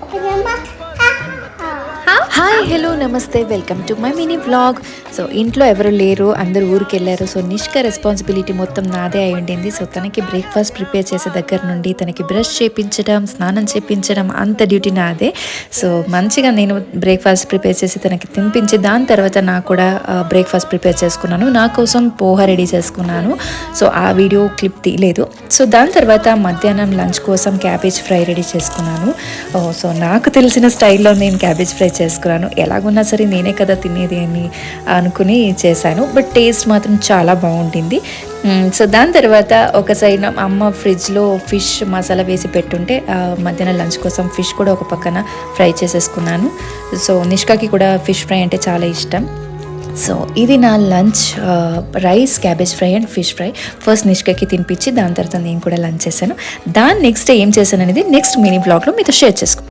我的妈妈好好。హాయ్ hello నమస్తే welcome to my mini vlog so ఇంట్లో ఎవరు లేరు అందరు ఊరికి వెళ్ళారు సో నిష్క రెస్పాన్సిబిలిటీ మొత్తం నాదే అయి ఉండింది. సో తనకి బ్రేక్ఫాస్ట్ ప్రిపేర్ చేసే దగ్గర నుండి తనకి బ్రష్ చేపించడం స్నానం చేపించడం అంత డ్యూటీ నాదే. సో మంచిగా నేను బ్రేక్ఫాస్ట్ ప్రిపేర్ చేసి తనకి తినిపించి దాని తర్వాత నాకు కూడా బ్రేక్ఫాస్ట్ ప్రిపేర్ చేసుకున్నాను. నా కోసం పోహ రెడీ చేసుకున్నాను. సో ఆ వీడియో క్లిప్ తీయలేదు. సో దాని తర్వాత మధ్యాహ్నం లంచ్ కోసం క్యాబేజ్ ఫ్రై రెడీ చేసుకున్నాను. Oh, సో నాకు తెలిసిన స్టైల్లో నేను క్యాబేజ్ ఫ్రై చేసుకున్నాను. ఎలాగున్నా సరే నేనే కదా తినేది అని అనుకుని చేశాను. బట్ టేస్ట్ మాత్రం చాలా బాగుంటుంది సో దాని తర్వాత ఒక సైడ్ అమ్మ ఫ్రిడ్జ్లో ఫిష్ మసాలా వేసి పెట్టుంటే మధ్యాహ్నం లంచ్ కోసం ఫిష్ కూడా ఒక పక్కన ఫ్రై చేసేసుకున్నాను. సో నిష్కాకి కూడా ఫిష్ ఫ్రై అంటే చాలా ఇష్టం. సో ఇది నా lunch rice cabbage fry and fish fry. First నిష్కకి తినిపించి దాని తర్వాత నేను కూడా లంచ్ చేశాను. దాని నెక్స్ట్ ఏం చేశాను అనేది నెక్స్ట్ మినీ బ్లాగ్లో మీతో షేర్ చేసుకో